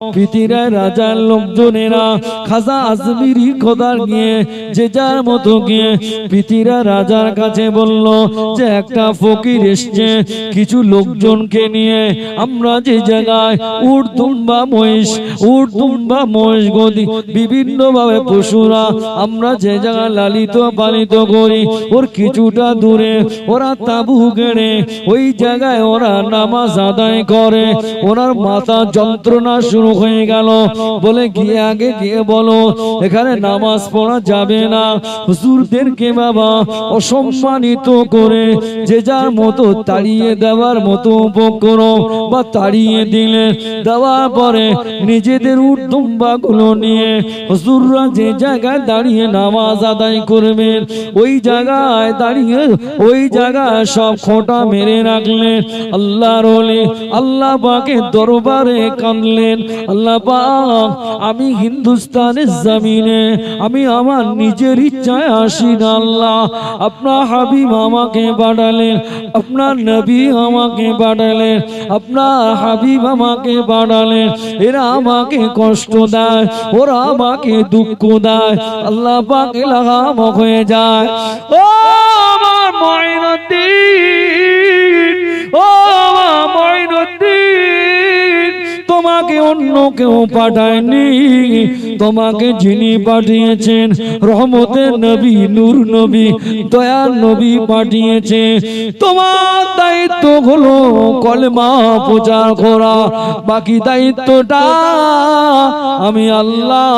পৃথিবীর রাজার লোকজনেরা খাজা আজমিরি খোদার গিয়ে যে যার মতো গিয়ে রাজার কাছে বলল, যে একটা ফকির এসছে, কিছু লোকজনকে নিয়ে আমরা যে জায়গায় মহিষ মহিষ গদি বিভিন্ন ভাবে পশুরা আমরা যে জায়গায় লালিত, পালিত করি, ওর কিছুটা দূরে ওরা তাবু গেড়ে, ওই জায়গায় ওরা নামাজ আদায় করে, ওনার মাথা যন্ত্রণা শুরু হয়ে গেল। বলে গিয়ে আগে গিয়ে বলো? এখানে নামাজ পড়া যাবে না। হুজুরদেরকে বাবা অসম্মানিত করে যে যার মতো তাড়িয়ে দেওয়ার মতো উপক্রম বা তাড়িয়ে দিলে দেওয়ার পরে নিজেদের উর্দুম্বা গুলো নিয়ে হুজুররা যে জায়গায় দাঁড়িয়ে নামাজ আদায় করবেন ওই জায়গায় দাঁড়িয়ে, ওই জায়গায় সব খোঁটা মেরে রাখলেন আল্লাহর আল্লাহ পাকে দরবারে কাঁদলেন। আল্লাহ আমি হিন্দুস্তানের জমিনে আমি আমার নিজের ইচ্ছায় আসি না আল্লাহ। আপনার হাবিব আমাকে পাঠালেন আপনার নবী আমাকে পাঠালেন আপনার হাবিব আমাকে পাঠালেন এরা আমাকে কষ্ট দেয় ওরা আমাকে দুঃখ দেয়। আল্লাহ পাক লাগাম হয়ে যায়। ও আমার মঈনুদ্দিন ও আমার তোমাকে অন্য কেউ পাঠায়নি। তোমাকে যিনি পাঠিয়েছেন, রহমতের নবী, নূর নবী, দয়ার নবী পাঠিয়েছে তোমার দায়িত্ব হলো কলমা প্রচার করা। বাকি দায়িত্বটা আমি আল্লাহ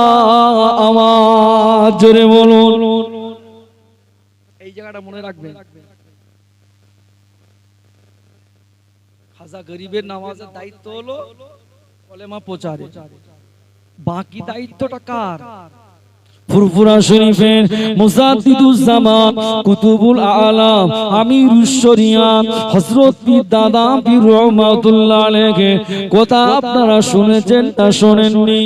আমার জোরে বলুন। এই জায়গাটা মনে রাখবেন। খাজা গরিবের নামাজের দায়িত্ব হলো কলেমা প্রচারে। বাকি দায়িত্বটা কার? ফুরফুরা শরীফের মুসাদ্দিদুজ কুতুবুল আলাম আমিরুশ শরিয়াত হযরত পীর দাদা পীর রহমাতুল্লাহ আলাইহি। কথা আপনারা শুনেছেন তা শোনেননি।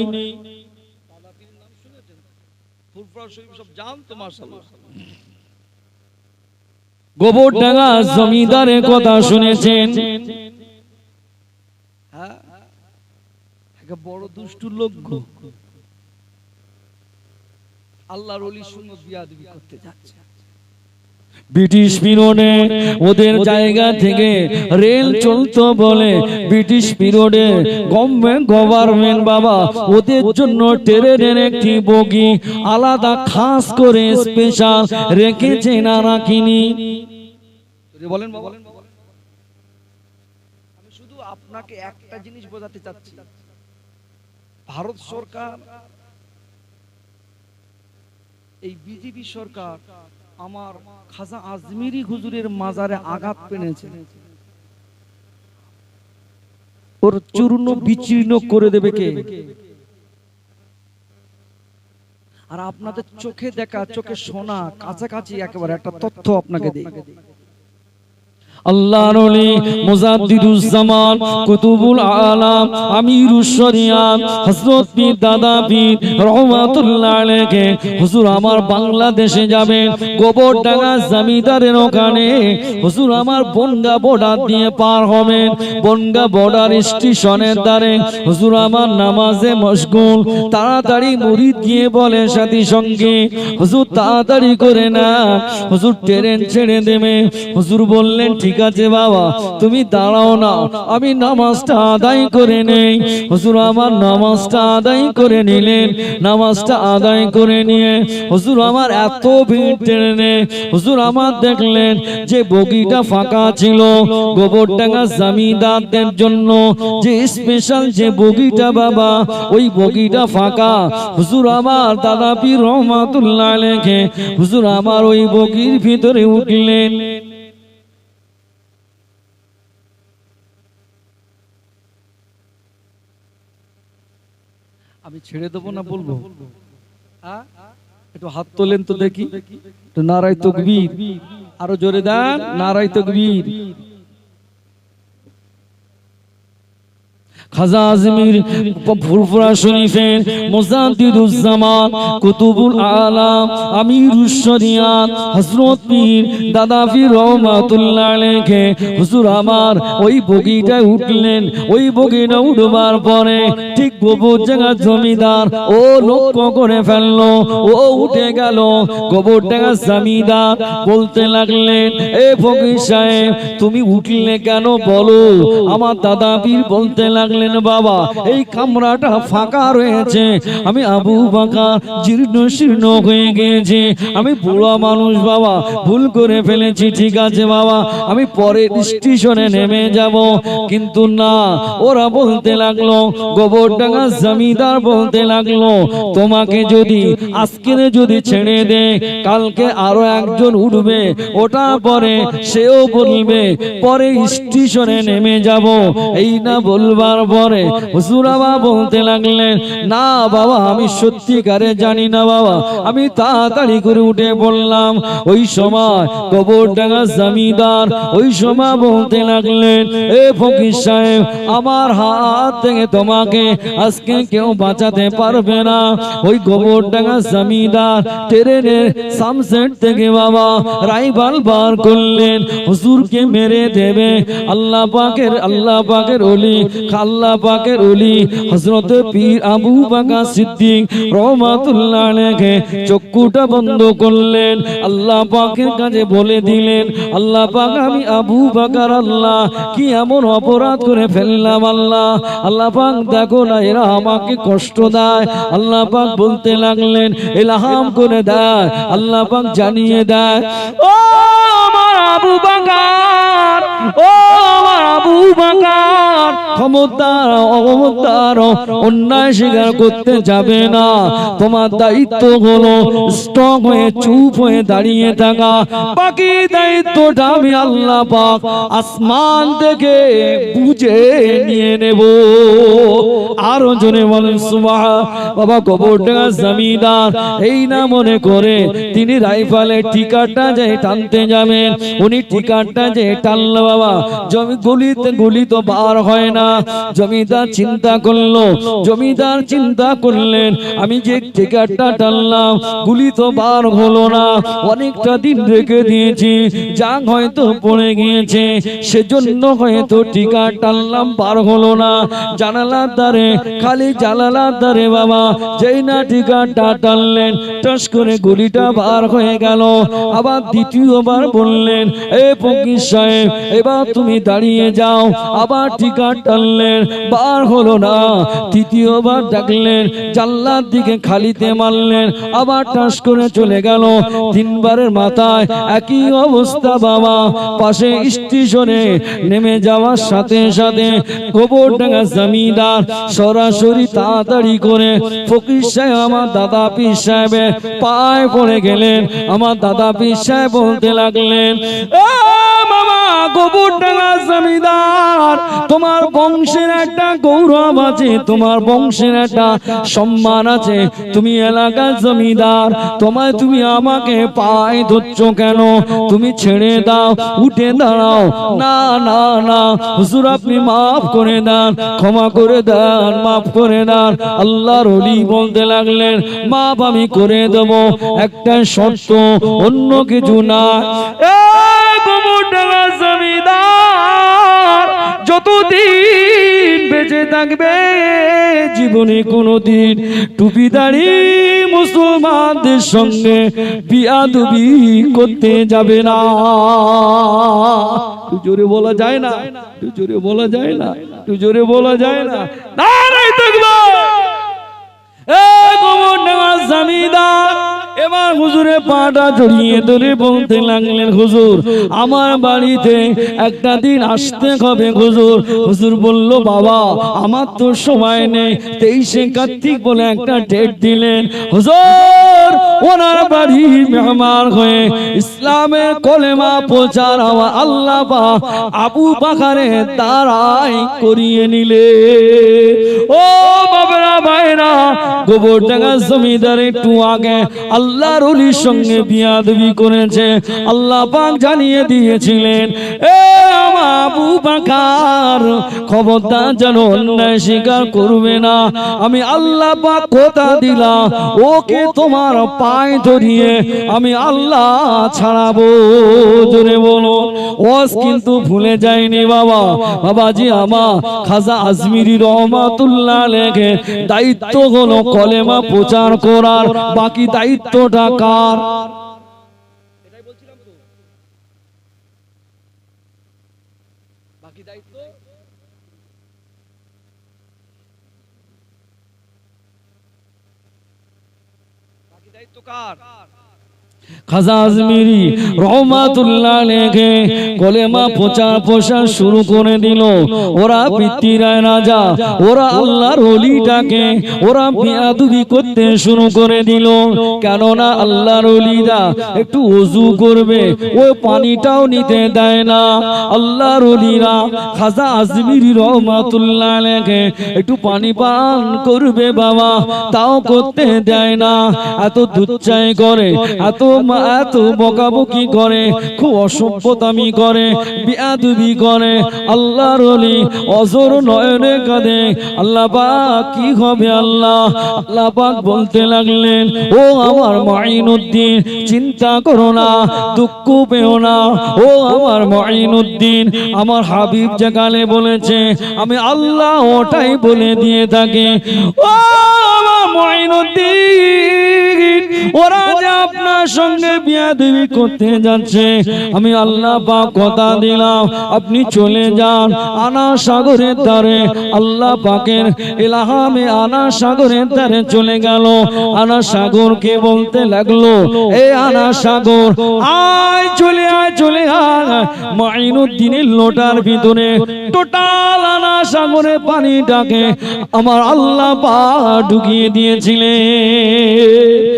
ফুরফুরা শরীফ সব জানতো মাশাআল্লাহ। গোবরডাঙ্গা জমিদারের কথা শুনেছেন হ্যাঁ একটা বড় দুষ্টু লোক। আল্লাহর ওলি সুন্নত বিয়াদবি করতে যাচ্ছে। ব্রিটিশ পিরিয়ডে ওদের জায়গা থেকে রেল চলতো বলে ব্রিটিশ পিরিয়ডে গভর্নমেন্ট গভর্নমেন্ট বাবা ওদের জন্য ট্রেনের একটি বগি আলাদা খাস করে স্পেশাল রেখেছে না রাখিনি। বলেন আমি শুধু আপনাকে একটা জিনিস বোঝাতে চাচ্ছি। ভারত সরকার, এই বিজেপি সরকার আমার খাজা আজমিরি হুজুরের মাজারে আঘাত পেনেছে। ওর চূর্ণ বিচীর্ণ করে দেবে কে? আর আপনাদের চোখে দেখা, চোখে শোনা, কাছাকাছি একেবারে একটা তথ্য আপনাকে দেই। আল্লাহর ওলি মুজাদ্দিদুজ জামান, কুতুবুল আলাম আমিরুশ শরিয়াত হযরত পীর দাদা পীর, রহমাতুল্লাহ আলাইহি। হুজুর, আমার বাংলাদেশে যাবেন গোবরডাঙ্গা জমিদারের ওখানে। হুজুর, আমার বনগা বর্ডার দিয়ে পার হবেন, বনগা বর্ডার স্টেশনের দ্বারে। হুজুর, আমার নামাজে মশগুল, তাড়াতাড়ি মুরিদ গিয়ে বলে সাথী সঙ্গে, হুজুর, তাড়াতাড়ি করে না। হুজুর, ট্রেন ছেড়ে দেবে। হুজুর বললেন, ঠিক আছে, বাবা। তুমি দাঁড়াও না। আমি নামাজটা আদায় করে নেই। হুজুর আমার নামাজটা আদায় করে নিলেন। নামাজটা আদায় করে নিয়ে হুজুর আমার এত ভিড় ট্রেনে হুজুর আমার দেখলেন যে বগিটা ফাঁকা ছিল। গোবর গোবরডাঙ্গা জমিদারদের জন্য যে স্পেশাল যে বগিটা, বাবা, ওই বগিটা ফাঁকা। হুজুর আমার দাদা পীর রহমাতুল্লাহ লেখে হুজুর আমার ওই বগির ভিতরে উঠলেন আমি ছেড়ে দেবো না বলব? একটু হাত তোলেন তো দেখি। একটু নারাই তকবীর। আরও জোরে দেন নারায় তকবীর। খাজা আজমির ফুরফুরা শরীফের মোজাদ্দিদুজ্জামান কুতুবুল আমিরুস শরিয়াত পীর রহমাতুল্লাহ হুজুর আমার ওই উঠলেন, ওই বগিটা উঠবার পরে ঠিক গোবর জমিদার ও লক্ষ্য করে ফেলল, ও উঠে গেল। গোবর জায়গা জমিদার বলতে লাগলেন, এ ফকির সাহেব, তুমি উঠলে কেন বলো? আমার দাদা পীর বলতে লাগলেন বাবা, এই কামরাটা ফাঁকা রয়েছে। আমি আবু বাঁকা জীর্ণ শীর্ণ হয়ে গিয়েছে। আমি বুড়া মানুষ বাবা, ভুল করে ফেলেছি, ঠিক আছে বাবা। আমি পরের স্টেশনে নেমে যাব। কিন্তু না, ওরা বলতে লাগল, গোবরডাঙ্গা জমিদার বলতে লাগল, তোমাকে যদি আজকে যদি ছেড়ে দে, কালকে আরও একজন উঠবে। ওটা পরে সেও বলবে পরে স্টেশনে নেমে যাব। এই না বলবার পরে হুজুর বাবা বলতে লাগলেন না বাবা আমি সত্যিকারে জানি না বাবা। আমি তাড়াতাড়ি করে উঠে বললাম ওই সময় কবরডাঙ্গা জমিদার ওই সময় বলতে লাগলেন এ ফকির সাহেব আমার হাত থেকে তোমাকে আজকে কেউ বাঁচাতে পারবে না। ওই গোবরডাঙ্গা জমিদার ট্রেনের সামসেট থেকে বাবা রাইবাল বার করলেন। হুজুরকে মেরে দেবে। আল্লাহ পাকের আল্লাহ পাকের ওলি আল্লাহ পাকের ওলি, হযরত পীর আবু বাকা সিদ্দিক রহমাতুল্লাহ আলাইহি চক্ষুটা বন্ধ করলেন, আল্লাহ পাকের কাছে বলে দিলেন, আল্লাহ পাক আমি আবু বাকার আল্লাহ, কি এমন অপরাধ করে ফেললাম আল্লাহ? আল্লাহ পাক দেখো না, এরা আমাকে কষ্ট দেয়। আল্লাহ পাক বলতে লাগলেন, এলাহাম করে দেয়, আল্লাহ পাক জানিয়ে দেয়, ও আমার আবু বাকার, ও আমার আবু বাকার অক্ষমতার অন্যায় স্বীকার করতে যাবে না। তোমার দায়িত্ব হলো স্টক হয়ে, চুপ হয়ে দাঁড়িয়ে থাকা। বাকি দায়িত্বটা আমি আল্লাহ পাক আসমান থেকে বুঝে নিয়ে নেব। আরও জনে বলেন সুবাহ বাবা, কবরটা জমিদার। এই না মনে করে তিনি রাইফালের টিকাটা যে টানতে যাবেন, উনি টিকাটা যে টানলো বাবা। জমি গুলিতে গুলি তো বার হয় না। জমিদার চিন্তা করল, জমিদার চিন্তা করলেন, আমি যে টিকাটা টানলাম, গুলি তো বার হলো না, অনেকটা দিন রেখে দিয়েছি জাং হয়তো পড়ে গিয়েছে, সেজন্য হয়তো টিকা টানলাম, বার হলো না, জানালার দ্বারে, খালি জানালার দ্বারে বাবা, যেই না টিকাটা টানলেন, টস করে গুলিটা বার হয়ে গেল, আবার দ্বিতীয়বার বললেন, এ ফকির সাহেব, এবার তুমি দাঁড়িয়ে যাও, আবার টিকা টানলেন বার হলো না। তৃতীয়বার ডাকলেন। জানলার দিকে খালিতে মারলেন। আবার টাস করে চলে গেল। তিনবারের মাথায় একই অবস্থা বাবা। পাশে স্টেশনে নেমে যাওয়ার সাথে সাথে গোবরডাঙ্গা জমিদার সরাসরি তাড়াতাড়ি করে ফকির সাহেব আমার দাদা পীর সাহেবের পায়ে পড়ে গেলেন। আমার দাদা পীর সাহেব বলতে লাগলেন "এ মামা গোবরডাঙ্গা জমিদার। তোমার বংশের একটা গৌরব আছে, তোমার বংশের একটা সম্মান আছে। তুমি এলাকার জমিদার, তোমায় তুমি আমাকে পায়ে ধরছ কেন? তুমি ছেড়ে দাও, উঠে দাঁড়াও। না না না, হুজুর আপনি মাফ করে দেন, ক্ষমা করে দেন, মাফ করে দেন। আল্লাহর অলি বলতে লাগলেন, মাফ আমি করে দেব। একটা শর্ত, অন্য কিছু না। এই গোবরডাঙ্গা জমিদার। যতদিন বেঁচে থাকবে, জীবনে কোনোদিন টুপিদারি মুসলমানদের সঙ্গে বিয়াদবি করতে যাবে না। জোরে বলা যায় না জোরে বলা যায় না জোরে বলা যায় না। নারাই থাকবে। জমিদার। এবার হুজুরে পাটা জড়িয়ে ধরে বলতে লাগলেন, হুজুর, আমার বাড়িতে একটা দিন আসতে হবে হুজুর। হুজুর বলল, বাবা, আমার তো সময় নেই। তেইশে কার্তিক বলে একটা ডেট দিলেন, হুজুর, ওনার বাড়ি মেহমান হয়ে ইসলামের কলেমা প্রচার হওয়া আল্লাহ আবু বাকারে তারাই করিয়ে নিলে। ও বাবরা, ভাইরা, গোবর টাকা জমিদার একটু আগে আল্লাহর অলির সঙ্গে বিয়াদবি করেছে। আল্লাহ পাক জানিয়ে দিয়েছিলেন, এ আবু বাকার, খবরদার যেন অন্যায় স্বীকার করবে না। আমি আল্লাহ পাক কথা দিলাম, ওকে তোমার পায়ে ধরিয়ে আমি আল্লাহ ছাড়াবো জোরে বলো। ওয়াজ কিন্তু ভুলে যায়নি বাবা। বাবাজি আমা খাজা আজমিরি রহমাতুল্লাহ লেখে দায়িত্ব হলো কলেমা প্রচার করার। বাকি দায়িত্বটা কার বাকি দায়িত্ব বাকি দায়িত্ব কার? খাজা আজমিরি রহমাতুল্লাহ লেখে কলেমা প্রচার প্রসার শুরু করে দিল। ওরা পিতৃরায় রাজা, ওরা আল্লাহর অলিটাকে ওরা বিয়াদুবি করতে শুরু করে দিল। কেননা আল্লাহর অলিরা একটু অজু করবে, ও পানিটাও নিতে দেয় না। আল্লাহর অলিরা খাজা আজমিরি রহমাতুল্লাহ লেখে একটু পানি পান করবে বাবা, তাও করতে দেয় না। এত দুচ্চাই করে, এত মা- এত বকাবকি করে, খুব অসভ্যতামি করে, বিয়াদুবি করে। আল্লাহর অজর নয়নে কাঁদে। আল্লাহ কি হবে আল্লাহ? আল্লাহ বলতে লাগলেন, ও আমার চিন্তা করো না, দুঃখ পেও না। ও আমার মাইনুদ্দিন আমার হাবিব যেখানে বলেছে, আমি আল্লাহ ওটাই বলে দিয়ে থাকি। ও আমার মাইনুদ্দিন ওরা যে আপনার সঙ্গে বিয়া দেবী করতে যাচ্ছে, আমি আল্লাহ পাক কথা দিলাম, আপনি চলে যান আনা সাগরের ধারে। আল্লাহ পাকের এলাহামে আনা সাগরের ধারে চলে গেল। আনা সাগরকে বলতে লাগল, এ আনা সাগর আয়, চলে আয় চলে আয়। মাইনুদ্দিনের লোটার ভিতরে টোটাল আনা সাগরে পানি পানিটাকে আমার আল্লাহ পা ঢুকিয়ে দিয়েছিলেন।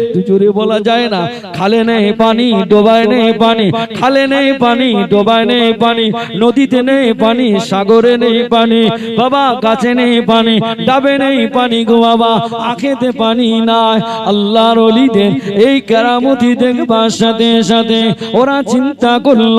একটু জোরে বলা যায় না, খালে নেই পানি, ডোবায় নেই পানি, খালে নেই পানি, ডোবায় নেই পানি, নদীতে নেই পানি, সাগরে নেই পানি, বাবা গাছে নেই পানি, ডাবে নেই পানি গো বাবা, আখেতে পানি নাই। আল্লাহর অলিদের এই কেরামতি দেখবার সাথে সাথে ওরা চিন্তা করল,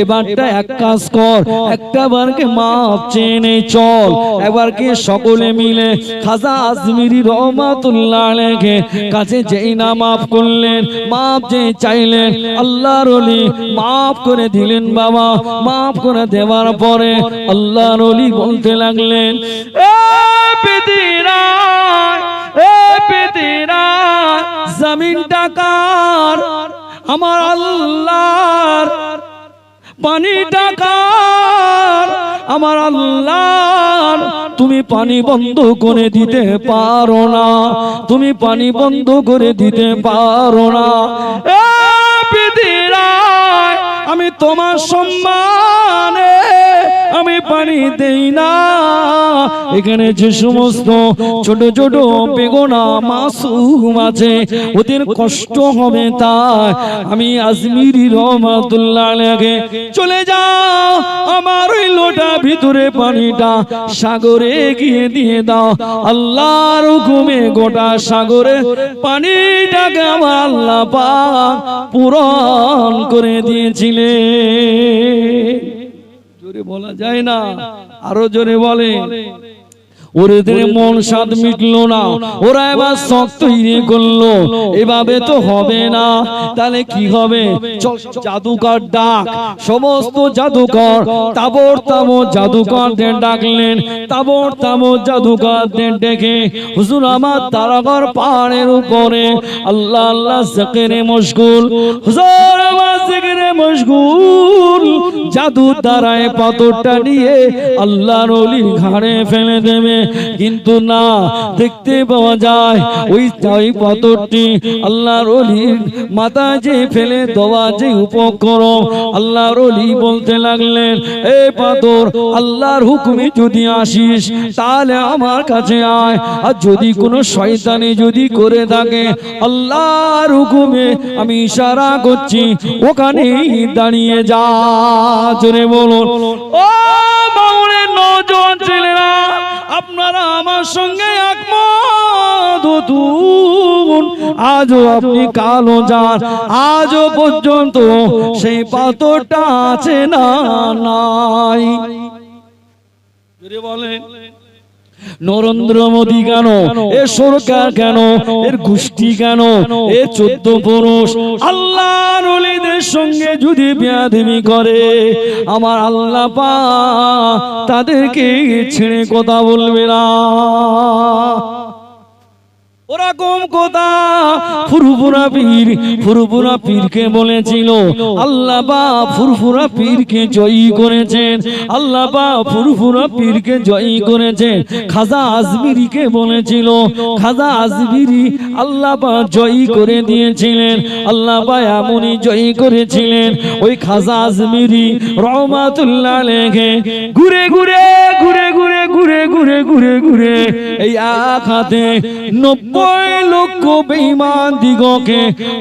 এবারটা এক কাজ কর, একটা বারকে মাপ চেয়ে নে চল এবারকে সকলে মিলে খাজা আজমিরি রহমাতুল্লাহ আলাইহি কাছে যেই না মাফ করলেন, মাপ যে চাইলেন, আল্লাহর অলি মাফ করে দিলেন বাবা, মাফ করে দেওয়ার পরে আল্লাহর অলি বলতে লাগলেন জমিন টাকার আমার আল্লাহর পানি ডাকার, আমার আল্লাহ তুমি পানি বন্ধ করে দিতে পারো না, তুমি পানি বন্ধ করে দিতে পারো না। আমি তোমার সম্মানে আমি পানি দেই না। এখানে যে সমস্ত ছোট ছোট বেগোনা মাসুম আছে, ওদের কষ্ট হবে তাই আমি আজমিরি রহমাতুল্লাহ আলাইহি চলে যাও, আমার ওই লোটা ভিতরে পানিটা সাগরে গিয়ে দিয়ে দাও। আল্লাহর হুকুমে গোটা সাগরে পানিটাকে আমার আল্লাহ পূরণ করে দিয়েছিলেন জোরে বলা যায় না আরও জোরে বলে। ওদের মন স্বাদ মিটলো না ওরা এবার শখ তৈরি করল এভাবে তো হবে না। তাহলে কি হবে? জাদুকর ডাক। সমস্ত জাদুকর তাবর তাবর জাদুকরদের ডাকলেন। তাবর তাবর জাদুকরদের ডেকে। হুজুর আমার তারাগর পাহাড়ের উপরে। আল্লাহ আল্লাহ জিকিরে মশগুল। হুজুর আমার মশগুল জাদু দ্বারায় পাথরটা নিয়ে আল্লাহর ঘাড়ে ফেলে দেবে। কিন্তু না, দেখতে পাওয়া যায় ওই পাথরটি আল্লাহর অলির মাথা যে ফেলে দেওয়া যে উপকরণ। আল্লাহর অলি বলতে লাগলেন, এ পাথর, আল্লাহর হুকুমে যদি আসিস, তাহলে আমার কাছে আয়। আর যদি কোনো শয়তানি যদি করে থাকে, আল্লাহর হুকুমে আমি ইশারা করছি ওখানেই দাঁড়িয়ে যা, জোরে বলুন। ও মামুনের নজওয়ান ছেলেরা, আপনারা আমার সঙ্গে একমত আজও আপনি কালো যান আজও পর্যন্ত সেই পাথরটা আছে না নাই? বলেন। নরেন্দ্র মোদী কেন? এ সরকার কেন? এর গোষ্ঠী কেন? এ চোদ্দ পুরুষ? আল্লাহ নলিদের সঙ্গে যদি ব্যাধিমি করে, আমার আল্লাহ পা তাদেরকে ছেড়ে কথা বলবে না। ওরকম কথা ফুরফুরা পীর, ফুরফুরা পীরকে বলেছিল, আল্লাহ বা ফুরফুরা পীরকে জয়ী করেছেন, আল্লাহ বা ফুরফুরা পীরকে জয়ী করেছেন। খাজা আজমিরিকে বলেছিল, খাজা আজমিরি আল্লাহ বা জয়ী করে দিয়েছিলেন, আল্লাহ বা এমনই জয়ী করেছিলেন। ওই খাজা আজমিরি রহমাতুল্লাহ লেগে ঘুরে ঘুরে ঘুরে ঘুরে ঘুরে ঘুরে ঘুরে ঘুরে। এই হাতে নব্বই লক্ষ বেঈমান দিগকে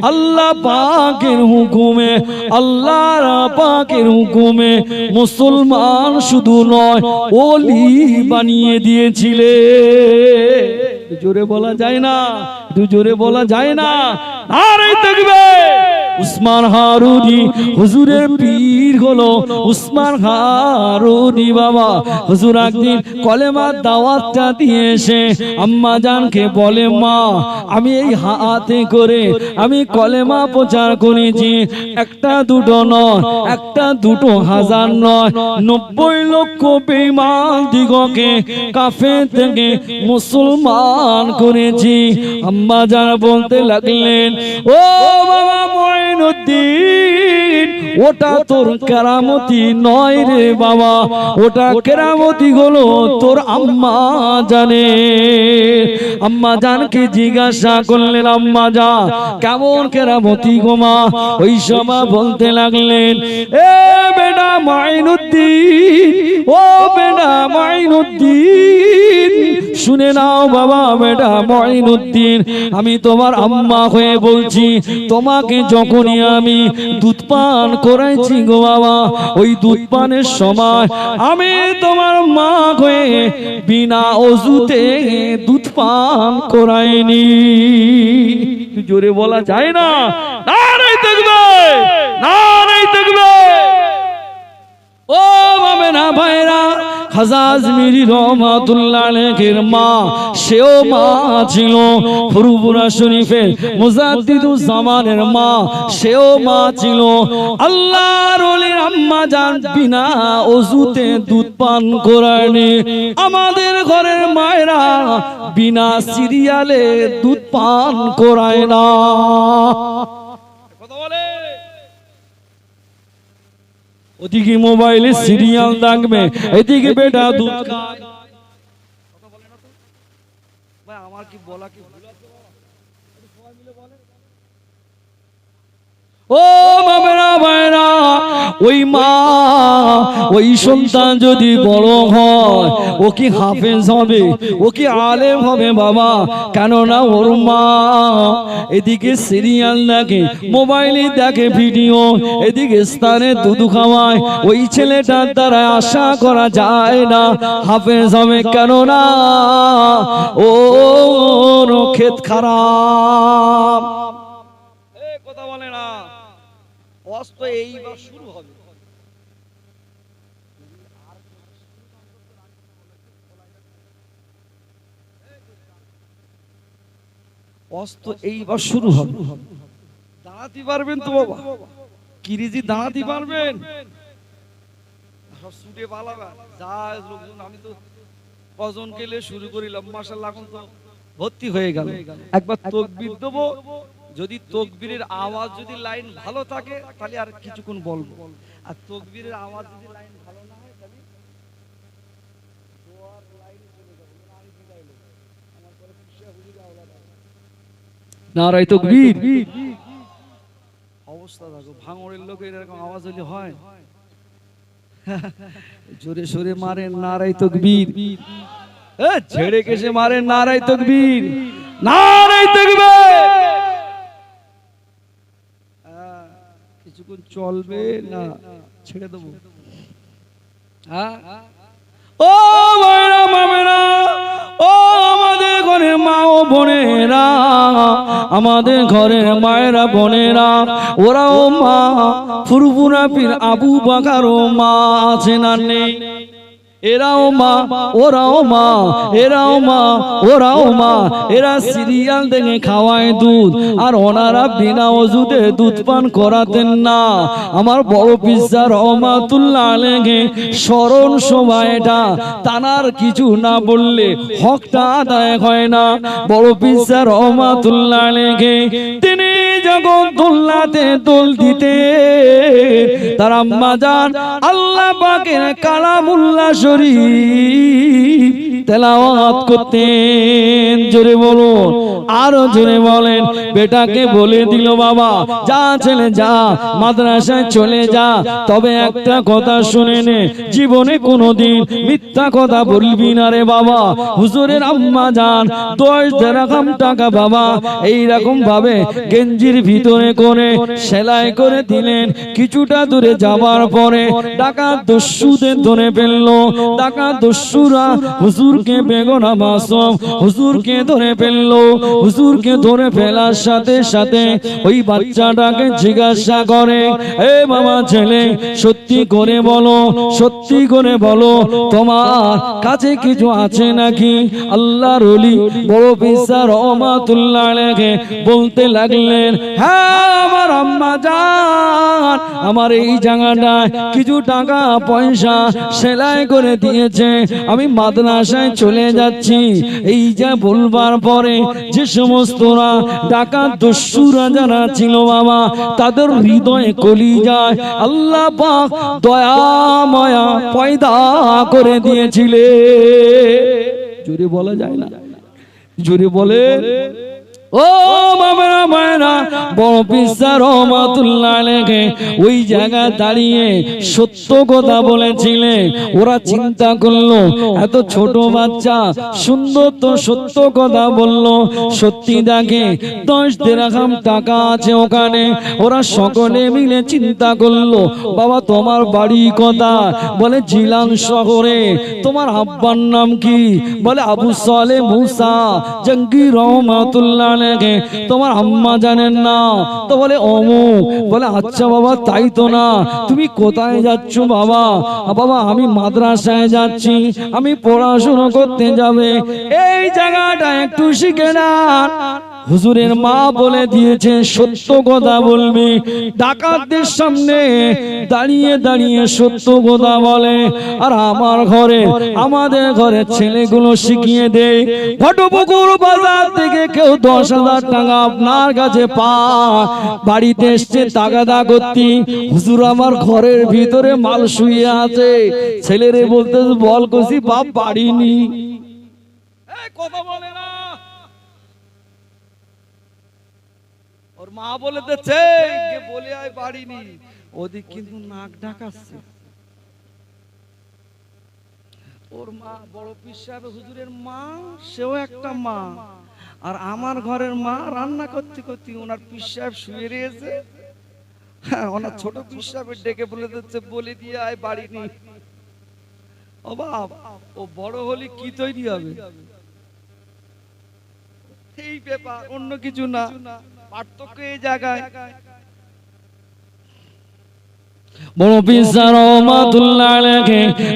আল্লাহ পাকের হুকুমে, আল্লাহর পাকের হুকুমে মুসলমান শুধু নয়, ওলি বানিয়ে দিয়েছিলে। জোরে বলা যায় না জোরে বলা যায় না। আরে দেখবে উসমান হারুনি, হুজুরের পীর হলো উসমান হারুনি বাবা। হুজুর একদিন কলেমার দাওয়াতটা দিয়ে এসে আম্মা জানকে বলে, মা, আমি এই হাতে করে আমি কলেমা প্রচার করেছি। একটা দুটো নয়, একটা দুটো হাজার নয়। নব্বই লক্ষ বেমান দিগকে কাফে থেকে মুসলমান করেছি। আম্মা যারা বলতে লাগলেন, ও বাবা ওটা তোর কেরামতি নয় রে বাবা, ওটা কেরামতি তোর আম্মা জানে। আম্মা জানকে জিজ্ঞাসা করলেন, আম্মা যা, কেমন কেরামতি গোমা ওই সময় বলতে লাগলেন, এ মাইনুদ্দিন ও মাইনুদ্দিন শুনে নাও বাবা বেটা মঈনুদ্দিন, আমি তোমার আম্মা হয়ে বলছি, তোমাকে যখনই আমি, দুধ পান করাইছি গো বাবা। ওই দুধ পানের সময় আমি তোমার মা হয়ে বিনা অজুতে দুধ পান করাইনি। জোরে বলা যায় না? না নাই দেখবে, না নাই ও বাবে না ভাইরা, খাজাজ মিরি রহমাতুল্লাহ আলাইহির মা, সেও মা ছিল। ফুরুপুরা শরীফের মুজাদ্দিদুজ জামানের মা, সেও মা ছিল। আল্লাহর ওলির আম্মা জান বিনা ওযুতে দুধ পান করায়নি আমাদের ঘরের মায়েরা বিনা সিরিয়ালে দুধ পান করায় না কথা বলে ওদিকে মোবাইলে সিরিয়াল দেখবে এদিকে বেটা দুধ খায় আমার কি বলা কি ও বাবেরা ভাইরা ওই মা, ওই সন্তান যদি বড় হয়, ও কি হাফেজ হবে? ও কি আলেম হবে বাবা? কেননা ওর মা এদিকে সিরিয়াল দেখে, মোবাইলে দেখে ভিডিও, এদিকে স্থানে দুধ খাওয়ায়। ওই ছেলেটার দ্বারা আশা করা যায় না, হাফেজ হবে কেননা ও ক্ষেত খারাপ। অস্ত এইবার শুরু হবে। অস্ত এইবার শুরু হবে। দাঁড়াতে পারবেন তো বাবা। কিরিজি দাঁড়াতে পারবেন। সব ছুটে পালাবা। যা লোকজন আমি তো কজন গেলে শুরু করিলাম মাসাল্লাহ এখন তো ভর্তি হয়ে গেল। একবার তকবির দেবো। যদি তকবীরের আওয়াজ যদি লাইন ভালো থাকে তাহলে আর কিছুক্ষণ বলব। আর তকবীরের আওয়াজ যদি লাইন ভালো না হয় তাহলে আছে। নারাই তকবীর। অবস্থা দেখো ভাঙড়ের লোকের এরকম আওয়াজ হলে হয়। জোরে সোরে মারেন নারাই তকবীর। এ, ছেড়ে কেসে মারেন নারাই তকবীর। নারাই তকবীর হ্যাঁ, কিছুক্ষণ চলবে না, ছেড়ে দেবো। হ্যাঁ? ও মামেরা, ও আমাদের ঘরে মা ও বোনেরা, আমাদের ঘরের মায়েরা বোনেরা, ওরাও মা, ফুরফুরা পীর আবু বাকারও মা আছে না নেই? এরাও মা, ওরাও মা, এরাও মা, ওরাও মা। এরা সিরিয়াল দেখে খাওয়ায় দুধ, আর ওনারা বিনা ওষুধে দুধ পান করাতেন না। আমার বড় পিসা রহমাতুল্লাহ আলেগে স্মরণ সভা এটা। তানার কিছু না বললে হকটা আদায় হয় না। বড় পিসা রহমাতুল্লাহ আলেগে তিনি যখন দোল্লাতে দোল দিতে তার আম্মা যান আল্লাহ পাকের কালামুল্লা শরীফ। তেলাওয়াত করতেন। জোরে বলুন, আরও জোরে বলেন। বেটাকে বলে দিল, বাবা, যা ছেলে, যা, মাদ্রাসায় চলে যা। তবে একটা কথা শুনে নে, জীবনে কোনোদিন মিথ্যা কথা বলবি না রে বাবা। হুজুরের আম্মা যান, দশ দেড়াকাম টাকা বাবা এই রকম ভাবে গেঞ্জির ভিতরে করে সেলাই করে দিলেন। কিছুটা দূরে যাবার পরে টাকা দস্যুদের ধরে ফেলল। টাকা দস্যুরা হুজুরকে বেগনা মাসম হুজুরকে ধরে ফেলল। হুজুরকে ধরে ফেলার সাথে সাথে ওই বাচ্চাটাকে জিজ্ঞাসা করে, এ বাবা ছেলে, সত্যি করে বলো, সত্যি করে বলো, তোমার কাছে কিছু আছে নাকি? আল্লাহর ওলি বড় পিসা রহমাতুল্লাহ লেগে বলতে লাগলেন হ্যাঁ আমার আম্মা জান, আমার এই জায়গাটায় কিছু টাকা পয়সা সেলাই করে দিয়েছে। আমি মাদ্রাসায় চলে যাচ্ছি। এই যা বলবার পরে যে সমস্তরা ডাকা দস্যুরা যারা ছিল বাবা, তাদের হৃদয়ে কলি যায় আল্লাহ পাক দয়া, মায়া, পয়দা করে দিয়েছিলে জোরে বলা যায় না। জোরে বলে। ও বাবারা মায়েরা, বড় পিসা রহমাতুল্লাহ লেগে ওই জায়গায় দাঁড়িয়ে সত্য কথা বলেছিলেন ওরা চিন্তা করল, এত ছোট বাচ্চা, সুন্দর তো সত্য কথা বলল। সত্যি দেখে দশ দেড়াখাম টাকা আছে ওখানে। ওরা সকলে মিলে চিন্তা করল, বাবা তোমার বাড়ি কথা বলে, জিলান শহরে। তোমার আব্বার নাম কি? বলে, আবু সালে মুসা, জঙ্গি রহমাতুল্লাহ লেগে তোমার আম্মা জানেন না। তো বলে অমুক বলে আচ্ছা বাবা, তাই তো না। তুমি কোথায় যাচ্ছ বাবা? বাবা, আমি মাদ্রাসায় যাচ্ছি। আমি পড়াশোনা করতে যাবে। এই জায়গাটা একটু শিখে না হুজুরের মা বলে দিয়েছে, সত্য কথা বলবি। ডাকাতদের সামনে দাঁড়িয়ে দাঁড়িয়ে সত্য কথা বলে। আর আমার ঘরে, আমাদের ঘরে ছেলেগুলো শিখিয়ে দেয় ফটোপুকুর বাজার থেকে কেউ দশ হাজার টাকা আপনার কাছে পা। বাড়িতে এসছে তাগাদা করতি। হুজুর আমার ঘরের ভিতরে মাল শুয়ে আছে। ছেলেরে বলতে বল কষি বাপ বাড়িনি কথা বলে না ওর মা বলে দিচ্ছে বলে, আয় বাড়িনি ওদিক কিন্তু নাক ডাকাচ্ছে ওর মা বড় পীর হুজুরের মা, সেও একটা মা। আর আমার ঘরের মা রান্না করতে করতে ওনার পীর সাহেব শুয়ে রয়েছে। হ্যাঁ ওনার ছোট পীর সাহেবের ডেকে বলে দিচ্ছে, বলে দিয়ে আয় বাড়িনি ও বাপ, ও বড় হলে কি তৈরি হবে? এই ব্যাপার, অন্য কিছু না। পার্থক্য এই জায়গায় বড় পিসার রহমাতুল্লাহ আলাইহি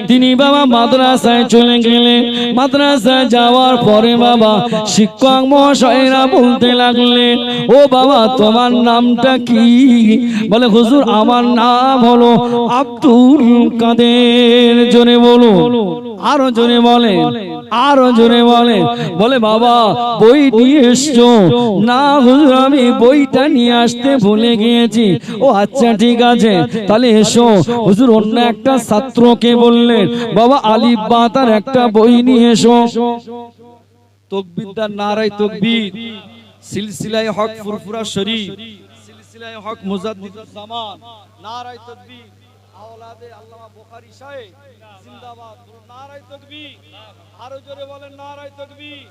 তিনি বাবা মাদ্রাসায় চলে গেলেন মাদ্রাসায় যাওয়ার পরে বাবা শিক্ষক মহাশয়রা বলতে লাগলেন, ও বাবা, তোমার নামটা কি? বলে, হুজুর, আমার নাম হলো আব্দুল কাদের। জোরে বলুন। আরও জোরে বলে আরও জোরে বলে বলে, বাবা, বই নিয়ে এসছো? না হুজুর, আমি বইটা নিয়ে আসতে ভুলে গিয়েছি। ও আচ্ছা ঠিক আছে। তাহলে এসো। হুজুর অন্য একটা ছাত্রকে বললেন বাবা আলিফ বা তার একটা বই নিয়ে এসো। তকবিরদার নারাই তকবীর। সিলসিলায় হক ফুরফুরা শরীফ। সিলসিলায় হক মুজাদ্দিদুজ জামান। নারাই তকবীর। আওলাদে আল্লামা বুখারী সাহেব। জিন্দাবাদ। নারাই তকবীর। আরও জোরে বলেন নারাই তকবীর।